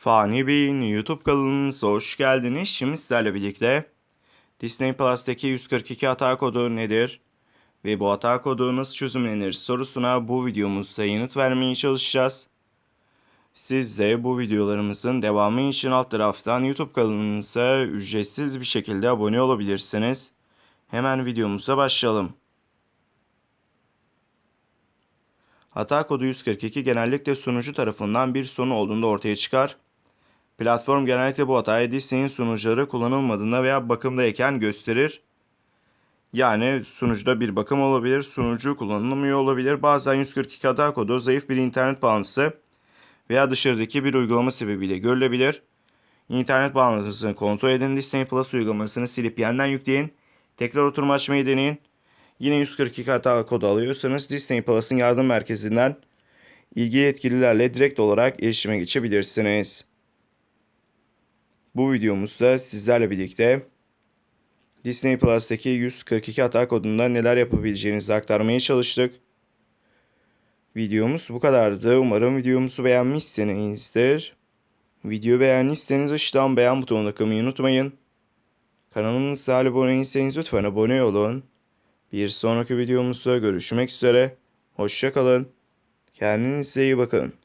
Fani Bey'in YouTube kanalımıza hoş geldiniz. Şimdi sizlerle birlikte Disney Plus'taki 142 hata kodu nedir ve bu hata kodu nasıl çözümlenir sorusuna bu videomuzda yanıt vermeye çalışacağız. Siz de bu videolarımızın devamı için alt taraftan YouTube kanalımıza ücretsiz bir şekilde abone olabilirsiniz. Hemen videomuza başlayalım. Hata kodu 142 genellikle sunucu tarafından bir sorun olduğunda ortaya çıkar. Platform genellikle bu hatayı Disney'in sunucuları kullanılmadığında veya bakımdayken gösterir. Yani sunucuda bir bakım olabilir, sunucu kullanılmıyor olabilir. Bazen 142 hata kodu zayıf bir internet bağlantısı veya dışarıdaki bir uygulama sebebiyle görülebilir. İnternet bağlantısını kontrol edin. Disney Plus uygulamasını silip yeniden yükleyin. Tekrar oturma açmayı deneyin. Yine 142 hata kodu alıyorsanız Disney Plus'ın yardım merkezinden ilgili yetkililerle direkt olarak iletişime geçebilirsiniz. Bu videomuzda sizlerle birlikte Disney Plus'taki 142 hata kodunda neler yapabileceğinizi aktarmaya çalıştık. Videomuz bu kadardı. Umarım videomuzu beğenmişsinizdir. Video beğendiyseniz aşağıdan beğen butonuna tıklamayı unutmayın. Kanalımıza abone değilseniz lütfen abone olun. Bir sonraki videomuzda görüşmek üzere. Hoşçakalın. Kendinize iyi bakın.